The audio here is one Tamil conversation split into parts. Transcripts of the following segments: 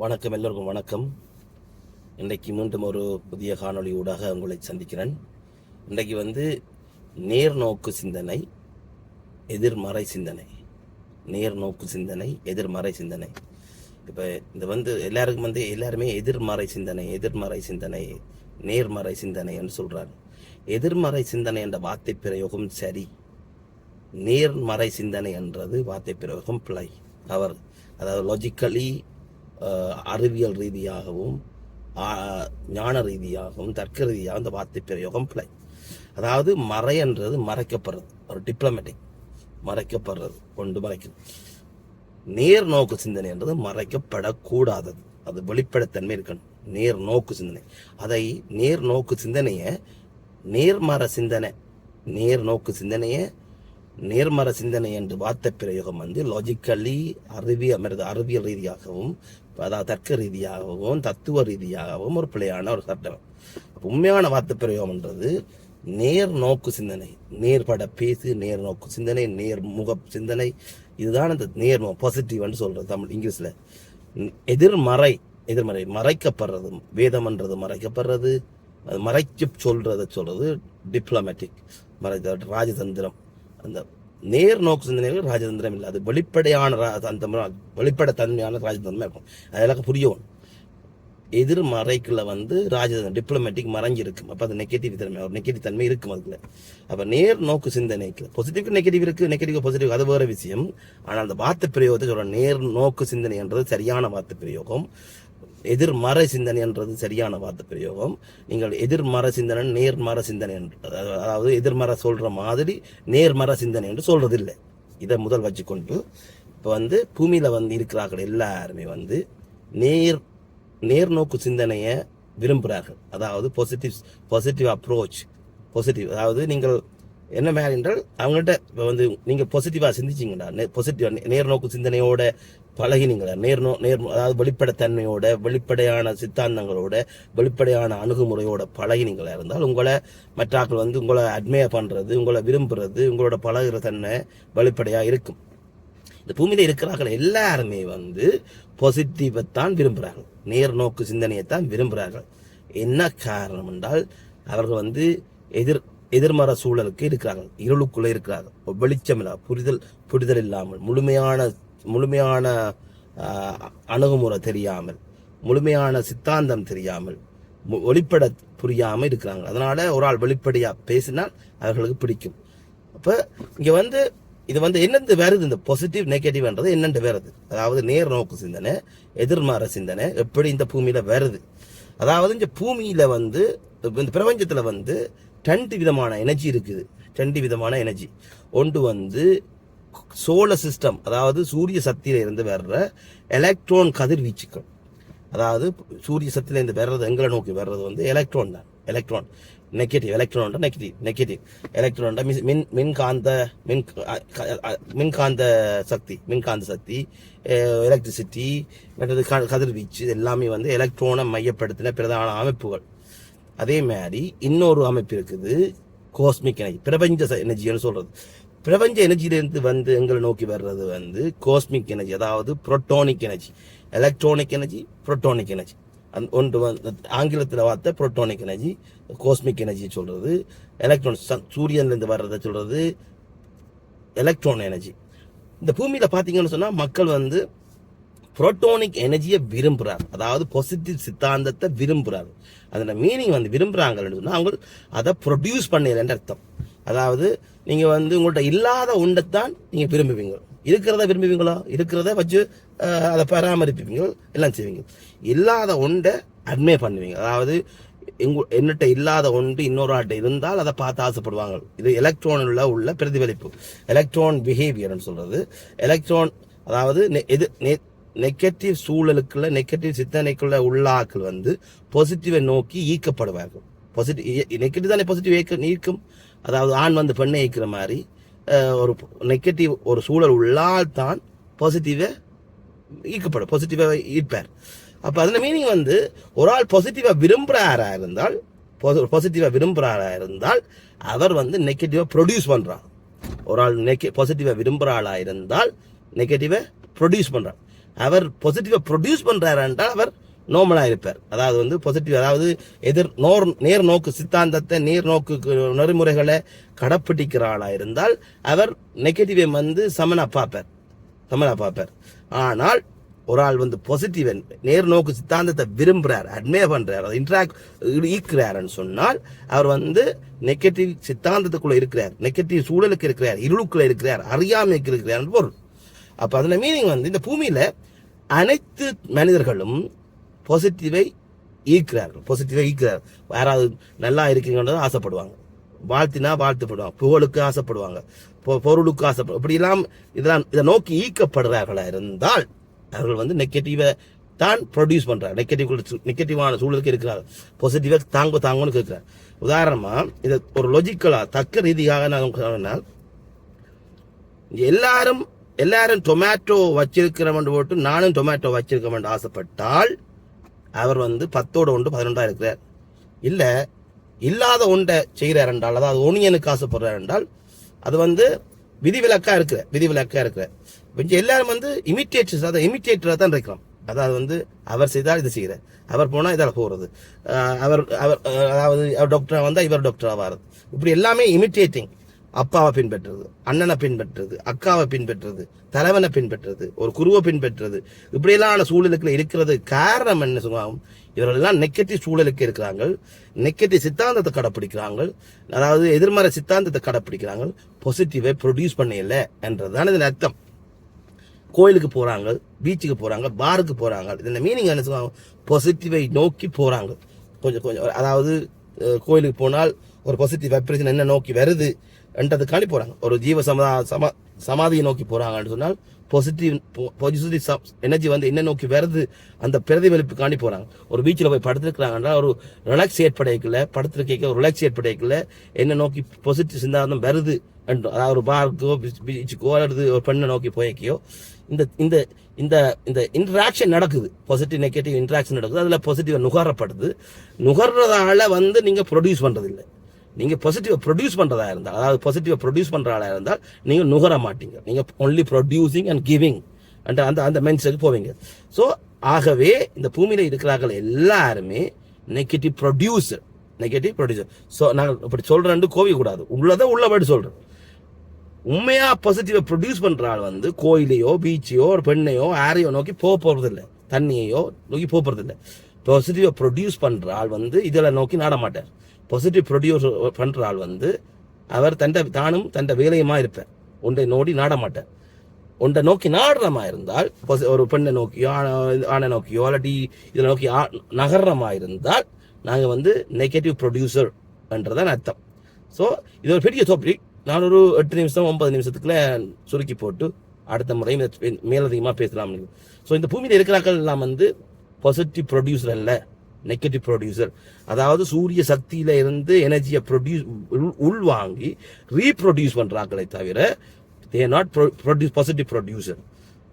வணக்கம் எல்லோருக்கும் வணக்கம். இன்றைக்கு மீண்டும் ஒரு புதிய காணொளி ஊடாக உங்களை சந்திக்கிறேன். இன்றைக்கு வந்து நேர்நோக்கு சிந்தனை எதிர்மறை சிந்தனை. நேர்நோக்கு சிந்தனை எதிர்மறை சிந்தனை. இப்போ இந்த வந்து எல்லாருக்கும் வந்து எல்லாருமே எதிர்மறை சிந்தனை எதிர்மறை சிந்தனை நேர்மறை சிந்தனைன்னு சொல்கிறாரு எதிர்மறை சிந்தனை என்ற வார்த்தை பிரயோகம் சரி. நேர்மறை சிந்தனை என்றது வார்த்தை பிரயோகம் பிழை. அவர் அதாவது லாஜிக்கலி அறிவியல் ரீதியாகவும் ஞான ரீதியாகவும் தர்க்க ரீதியாக இந்த வார்த்தை பிரயோகம் பிழை. அதாவது மறை என்றது மறைக்கப்படுறது. ஒரு டிப்ளமேட்டிக் மறைக்கப்படுறது கொண்டு மறைக்கிறது நேர் நோக்கு சிந்தனை என்றது மறைக்கப்படக்கூடாதது. அது வெளிப்படைத்தன்மை இருக்கணும். நேர் நோக்கு சிந்தனை. அதை நேர் நோக்கு சிந்தனையை நேர்மற சிந்தனை நேர் நோக்கு சிந்தனையை நேர்மற சிந்தனை என்று வார்த்த பிரயோகம் வந்து லாஜிக்கலி அறிவியல் அறிவியல் ரீதியாகவும் அதாவது தர்க்க ரீதியாகவும் தத்துவ ரீதியாகவும் ஒரு பிழையான ஒரு சட்டம். உண்மையான வார்த்தை பிரயோகம்ன்றது நேர் நோக்கு சிந்தனை நேர்பட பேசு நேர் நோக்கு சிந்தனை நேர்முக சிந்தனை இதுதான் அந்த நேர் பாசிட்டிவ்னு சொல்றது தமிழ் இங்கிலீஷ்ல. எதிர்மறை எதிர்மறை மறைக்கப்படுறது வேதம்ன்றது மறைக்கப்படுறது அது மறைச்சு சொல்றதை சொல்றது டிப்ளமேட்டிக் மறை ராஜதந்திரம். அந்த நேர் நோக்கு சிந்தனைகள் ராஜதந்திரம் இல்லை. அது வெளிப்படையான ரா- அந்த வெளிப்படை தன்மையான ராஜதந்திரமா இருக்கும். அதெல்லாம் புரியும் எதிர்மறைக்குள்ள வந்து ராஜதந்திரம் டிப்ளமேட்டிக் மறைஞ்சிருக்கும் அப்போ அது நெகட்டிவ் தன்மை ஒரு நெகட்டிவ் தன்மை இருக்கும் அதுல அப்போ நேர் நோக்கு சிந்தனைக்கு பாசிட்டிவ் நெகட்டிவ் இருக்கு நெகட்டிவ் பாசிட்டிவ் அது வேற விஷயம். ஆனால் அந்த வார்த்தை பிரயோகத்தை சொல்ற நேர் நோக்கு சிந்தனை என்றது சரியான வார்த்தை பிரயோகம். எதிர்மறை சிந்தனை என்றது சரியான வார்த்தை பிரயோகம். நீங்கள் எதிர்மறை சிந்தனை நேர்மறை சிந்தனை என்று அதாவது- அதாவது எதிர்மறை சொல்ற மாதிரி நேர்மறை சிந்தனை என்று சொல்றது இதை முதல் வச்சுக்கொண்டு இப்போ வந்து பூமியில வந்து இருக்கிறார்கள் எல்லாருமே வந்து நேர் நேர்நோக்கு சிந்தனையை விரும்புகிறார்கள். அதாவது பாசிட்டிவ் பாசிட்டிவ் அப்ரோச் பாசிட்டிவ் அதாவது நீங்கள் என்ன மேல் என்றால் அவங்கள்ட்ட இப்போ வந்து நீங்கள் பாசிட்டிவாக சிந்திச்சிங்கடா பாசிட்டிவாக நேர்நோக்கு சிந்தனையோட பழகினீங்களா? நேர்நோ நேர் அதாவது வெளிப்படைத்தன்மையோட வெளிப்படையான சித்தாந்தங்களோட வெளிப்படையான அணுகுமுறையோட பழகினீங்களா இருந்தால் உங்களை மற்றாக்கள் வந்து உங்களை அட்மையர் பண்ணுறது உங்களை விரும்புறது உங்களோட பழகுற தன்மை வெளிப்படையாக இருக்கும். இந்த பூமியில் இருக்கிறார்கள் எல்லாருமே வந்து பாசிட்டிவை தான் விரும்புகிறார்கள் நேர்நோக்கு சிந்தனையை தான் விரும்புகிறார்கள் என்ன காரணம் என்றால் அவர்கள் வந்து எதிர் எதிர்மற சூழலுக்கு இருக்கிறாங்க. இருளுக்குள்ளே இருக்கிறாங்க. ஒரு வெளிச்சம் புரிதல் புரிதல் இல்லாமல் முழுமையான முழுமையான அணுகுமுறை தெரியாமல் முழுமையான சித்தாந்தம் தெரியாமல் ஒளிப்பட புரியாமல் இருக்கிறாங்க. அதனால ஒரு ஆள் வெளிப்படையாக பேசினால் அவர்களுக்கு பிடிக்கும். அப்போ இங்கே வந்து இது வந்து என்னென்று வருது இந்த பாசிட்டிவ் நெகட்டிவ்ன்றது என்னென்று வருது அதாவது நேர் நோக்கு சிந்தனை எதிர்மாற சிந்தனை எப்படி இந்த பூமியில் வருது அதாவது இந்த பூமியில் வந்து இந்த பிரபஞ்சத்தில் வந்து ரெண்டு விதமான எனர்ஜி இருக்குது. ரெண்டு விதமான எனர்ஜி ஒன்று வந்து சோலர் சிஸ்டம் அதாவது சூரிய சக்தியில இருந்து வர்ற எலக்ட்ரான் கதிர்வீச்சுக்கள். அதாவது சூரிய சக்தியில இருந்து வர்றது எங்களை நோக்கி வர்றது வந்து எலக்ட்ரான் தான். Electron negative electron negative negative electron மின் மின்காந்த மின் மின்காந்த சக்தி மின்காந்த சக்தி எலக்ட்ரிசிட்டி மற்றது க- கதிர்வீச்சு இது எல்லாமே வந்து எலக்ட்ரானை மையப்படுத்தின பிரதான அமைப்புகள். அதே மாதிரி இன்னொரு அமைப்பு இருக்குது. கோஸ்மிக் எனர்ஜி பிரபஞ்ச எனர்ஜின்னு சொல்றது. பிரபஞ்ச எனர்ஜியிலேருந்து வந்து எங்களை நோக்கி வர்றது வந்து கோஸ்மிக் எனர்ஜி அதாவது protonic energy electronic energy protonic energy அந்த ஒன்று வந்து ஆங்கிலத்தில் வார்த்தை புரோட்டோனிக் எனர்ஜி கோஸ்மிக் எனர்ஜி சொல்றது. எலக்ட்ரானிக் சூரியன்லேருந்து வர்றதை சொல்றது. எலக்ட்ரான் எனர்ஜி இந்த பூமியில் பார்த்தீங்கன்னு சொன்னால் மக்கள் வந்து புரோட்டோனிக் எனர்ஜியை விரும்புகிறார் அதாவது பாசிட்டிவ் சித்தாந்தத்தை விரும்புகிறார் அதோட மீனிங் வந்து விரும்புறாங்கன்னு சொன்னா அவங்க அதை ப்ரொடியூஸ் பண்ணலன்னு அர்த்தம். அதாவது நீங்கள் வந்து உங்கள்கிட்ட இல்லாத ஒன்றைத்தான் நீங்கள் விரும்புவீங்க. இருக்கிறத விரும்புவீங்களா? இருக்கிறத வச்சு அதை பராமரிப்பீங்க எல்லாம் செய்வீங்க. இல்லாத ஒன்றை அட்மே பண்ணுவீங்க. அதாவது எங்க என்னட்ட இல்லாத ஒன்று இன்னொரு ஆட்ட இருந்தால் அதை பார்த்து ஆசைப்படுவாங்க. இது எலக்ட்ரானில் உள்ள பிரதிபலிப்பு. எலக்ட்ரான் பிஹேவியர்னு சொல்றது. எலக்ட்ரான் அதாவது எது நெகட்டிவ் சூழலுக்குள்ள நெகட்டிவ் சிந்தனைக்குள்ள உள்ளாக்கள் வந்து பாசிட்டிவை நோக்கி ஈர்க்கப்படுவார்கள். பாசிட்டிவ் நெகட்டிவ் தானே பாசிட்டிவ் ஈர்க்க ஈர்க்கும் அதாவது ஆண் வந்து பெண்ணை ஈர்க்கிற மாதிரி ஒரு நெகட்டிவ் ஒரு சூழல் உள்ளால் தான் பாசிட்டிவை ஈர்க்கப்படும் பாசிட்டிவாக ஈர்ப்பார். அப்போ அதில் மீனிங் வந்து ஒரு ஆள் பாசிட்டிவாக விரும்புகிறாராக இருந்தால் பாசிட்டிவாக விரும்புகிறாராக இருந்தால் அவர் வந்து நெகட்டிவாக ப்ரொடியூஸ் பண்ணுறான் ஒரு ஆள் நெக பாசிட்டிவாக விரும்புகிறாளாக இருந்தால் நெகட்டிவை ப்ரொடியூஸ் பண்ணுறான் அவர் பாசிட்டிவாக ப்ரொடியூஸ் பண்ணுறாருன்றால் அவர் நோமலாக இருப்பார். அதாவது வந்து பாசிட்டிவ் அதாவது எதிர் நோர் நேர் நோக்கு சித்தாந்தத்தை நேர் நோக்கு நெறிமுறைகளை கடைப்பிடிக்கிறாளாக இருந்தால் அவர் நெகட்டிவை வந்து சமனாக பார்ப்பார். சமனாக பார்ப்பார். ஆனால் ஒரு ஆள் வந்து பாசிட்டிவ் நேர் நோக்கு சித்தாந்தத்தை விரும்புகிறார் அட்மையர் பண்ணுறார் அதை இன்ட்ராக்ட் ஈக்கிறாருன்னு சொன்னால் அவர் வந்து நெகட்டிவ் சித்தாந்தத்துக்குள்ளே இருக்கிறார் நெகட்டிவ் சூழலுக்கு இருக்கிறார் இருளுக்குள்ளே இருக்கிறார் அறியாமைக்கு இருக்கிறார் பொருள். அப்போ அதில் மீனிங் வந்து இந்த பூமியில அனைத்து மனிதர்களும் பாசிட்டிவை ஈர்க்கிறார்கள். பாசிட்டிவாக ஈர்க்கிறார். யாராவது நல்லா இருக்கீங்கன்றது ஆசைப்படுவாங்க. வாழ்த்தினா வாழ்த்துப்படுவாங்க. புகழுக்கு ஆசைப்படுவாங்க. பொ- பொருளுக்கு ஆசைப்படு இப்படிலாம் இதெல்லாம் இதை நோக்கி ஈர்க்கப்படுறார்களா இருந்தால் அவர்கள் வந்து நெகட்டிவை தான் ப்ரொடியூஸ் பண்றாங்க நெகட்டிவ் நெகட்டிவான சூழலுக்கு இருக்கிறார். பாசிட்டிவாக தாங்க தாங்கன்னு இருக்கிறார் உதாரணமா இதை ஒரு லொஜிக்கலா தக்க ரீதியாக நான் சொன்னால் எல்லாரும் எல்லாரும் டொமேட்டோ வச்சிருக்கிறவன் போட்டு நானும் டொமேட்டோ வச்சிருக்கவன் ஆசைப்பட்டால் அவர் வந்து பத்தோட ஒன்று பதினொன்றா இருக்கிறார். இல்லை இல்லாத ஒன்றை செய்கிறார் என்றால் அதாவது ஒனியனுக்கு ஆசைப்படுறார் என்றால் அது வந்து விதிவிலக்காக இருக்கிற விதிவிலக்காக இருக்கிற. கொஞ்சம் எல்லாரும் வந்து இமிட்டேட்டர்ஸ் அதாவது இமிட்டேட்டராக தான் இருக்கிறோம். அதாவது வந்து அவர் செய்தால் இது செய்கிறார். அவர் போனால் இதால் போகிறது அவர் அவர் அதாவது அவர் டாக்டராக வந்தால் இவர் டாக்டராக வாரது இப்படி எல்லாமே இமிட்டேட்டிங் அப்பாவை பின்பற்றுறது அண்ணனை பின்பற்றுறது அக்காவை பின்பற்றுறது தலைவனை பின்பற்றுறது ஒரு குருவை பின்பற்றுறது. இப்படியெல்லாம் சூழலுக்குள்ள இருக்கிறது. காரணம் என்ன சொல்லுவாங்க இவர்கள் எல்லாம் நெகட்டிவ் சூழலுக்கு இருக்கிறாங்க நெகட்டிவ் சித்தாந்தத்தை கடைப்பிடிக்கிறாங்க அதாவது எதிர்மறை சித்தாந்தத்தை கடைப்பிடிக்கிறாங்க பாசிட்டிவை ப்ரொடியூஸ் பண்ணல என்றதுதான் இதன் அர்த்தம். கோயிலுக்கு போகிறாங்க பீச்சுக்கு போகிறாங்க பாருக்கு போகிறாங்க இந்த மீனிங் என்ன சொல்லுவாங்க பாசிட்டிவை நோக்கி போகிறாங்க கொஞ்சம் கொஞ்சம் அதாவது கோயிலுக்கு போனால் ஒரு பாசிட்டிவ் வைப்ரேஷன் என்ன நோக்கி வருது? என்றதுக்காண்டி போறாங்க. ஒரு ஜீவ சமதா சம சமாதியை நோக்கி போறாங்கன்னு சொன்னால் பாசிட்டிவ் பாசிட்டிவ் எனர்ஜி வந்து என்ன நோக்கி வருது அந்த பிரதிபலிப்புக்காண்டி போறாங்க. ஒரு பீச்சில் போய் படுத்துருக்காங்கன்னா ஒரு ரிலாக்ஸ் ஏற்படைக்கல படுத்துருக்க ஒரு ரிலாக்ஸ் ஏற்படைக்கல என்ன நோக்கி பாசிட்டிவ் சிந்தாந்தம் வருது என்று அதாவது ஒரு பார்க்கோ பீச்சுக்கோ அல்லது ஒரு பெண்ணை நோக்கி போய்க்கையோ இந்த இந்த இந்த இந்த இன்ட்ராக்ஷன் நடக்குது. பாசிட்டிவ் நெகட்டிவ் இன்ட்ராக்ஷன் நடக்குது. அதில் பாசிட்டிவாக நுகரப்படுது. நுகர்றதால வந்து நீங்கள் ப்ரொடியூஸ் பண்ணுறதில்லை நீங்கள் நீங்க ப்ரொடியூஸ் பண்ணுறதா இருந்தால் அதாவது பாசிட்டிவ் ப்ரொடியூஸ் பண்ணுற ஆளாக இருந்தால் நீங்கள் நுகர மாட்டீங்க. நீங்கள் only producing and giving and அந்த அந்த மென்ஸுக்கு போவீங்க. ஸோ ஆகவே இந்த பூமியில் இருக்கிறார்கள் எல்லாருமே negative producer negative producer so நாங்கள் இப்படி சொல்கிறேன் கோவிக்கூடாது உள்ளதை உள்ளபடி சொல்கிறேன் உண்மையாக பாசிட்டிவை ப்ரொடியூஸ் பண்ணுற ஆள் வந்து கோயிலையோ பீச்சையோ ஒரு பெண்ணையோ யாரையோ நோக்கி போக போகிறதில்ல தண்ணியையோ நோக்கி போக போகிறதில்ல பாசிட்டிவை ப்ரொடியூஸ் பண்ணுற ஆள் வந்து இதில் நோக்கி நாட மாட்டார். பாசிட்டிவ் ப்ரொடியூஸ் பண்ணுற ஆள் வந்து அவர் தண்டை தானும் தண்டை வேலையுமா இருப்பார் ஒன்றை நோடி நாட மாட்டார் ஒன்றை நோக்கி நாடுறமா இருந்தால் ஒரு பெண்ணை நோக்கியோ ஆணை நோக்கியோ இல்லாட்டி இதில் நோக்கி ஆ- நகர்றமா இருந்தால் நாங்கள் வந்து நெகட்டிவ் ப்ரொடியூசர் என்றதான் அர்த்தம். ஸோ இது ஒரு பெரிய டாபிக் நான் ஒரு எட்டு நிமிஷம் ஒன்பது நிமிஷத்துக்குள்ள சுருக்கி போட்டு அடுத்த முறையும் மேலதிகமாக பேசலாம் ஸோ இந்த பூமியில் இருக்கிறாக்கள் எல்லாம் வந்து பாசிட்டிவ் ப்ரொடியூசர் இல்லை நெகட்டிவ் ப்ரொடியூசர் அதாவது சூரிய சக்தியில இருந்து எனர்ஜியை ப்ரொடியூஸ் உள்வாங்கி ரீப்ரொடியூஸ் பண்றாங்களே தவிர they not produce positive producer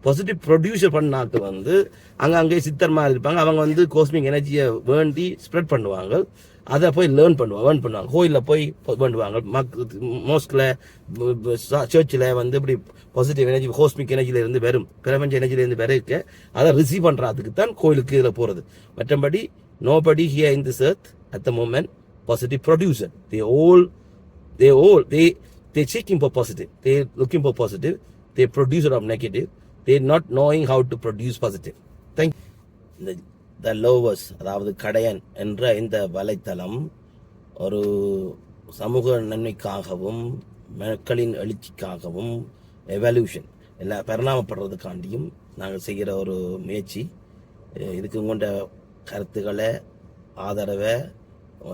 positive producer பண்ணாக்கு வந்து அங்கங்கே சித்தர் மாதிரி இருப்பாங்க. அவங்க வந்து கோஸ்மிக் எனர்ஜியை வேண்டி ஸ்ப்ரெட் பண்ணுவாங்க. அதை போய் லேர்ன் பண்ணுவாங்க லேர்ன் பண்ணுவாங்க. கோயிலில் போய் வேண்டுவாங்க. மக் மோஸ்கில் சர்ச்சில் வந்து இப்படி பாசிட்டிவ் எனர்ஜி கோஸ்மிக் எனர்ஜிலேருந்து வரும். பிரபஞ்ச எனர்ஜில வர இருக்க அதை ரிசீவ் பண்ணுறதுக்கு தான் கோயிலுக்கு இதில் போகிறது மற்றபடி Nobody here in this earth at the moment positive producer. They all, they all they they checking for positive. They looking for positive. They producer of negative. They not knowing how to produce positive. Thank இந்த த லோவர்ஸ் அதாவது கடையன் என்ற இந்த வலைத்தளம் ஒரு சமூக நன்மைக்காகவும் மக்களின் எழுச்சிக்காகவும் எவல்யூஷன் எல்லா பரிணாமப்படுறதுக்காண்டியும் நாங்கள் செய்கிற ஒரு முயற்சி. இதுக்கு உங்கள்ட கருத்துக்களை ஆதரவை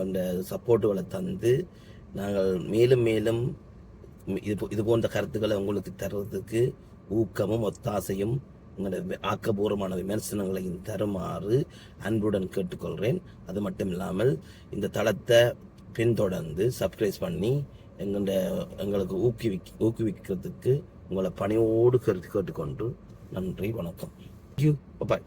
அந்த சப்போர்ட்டுகளை தந்து நாங்கள் மேலும் மேலும் இது இது போன்ற கருத்துக்களை உங்களுக்கு தர்றதுக்கு ஊக்கமும் ஒத்தாசையும் உங்களோட ஆக்கபூர்வமான விமர்சனங்களையும் தருமாறு அன்புடன் கேட்டுக்கொள்கிறேன். அது மட்டும் இல்லாமல் இந்த தளத்தை பின்தொடர்ந்து சப்ஸ்கிரைப் பண்ணி எங்களோட எங்களுக்கு ஊக்குவி ஊக்குவிக்கிறதுக்கு உங்களை பணியோடு கேட்டு கேட்டுக்கொண்டு நன்றி வணக்கம். You bye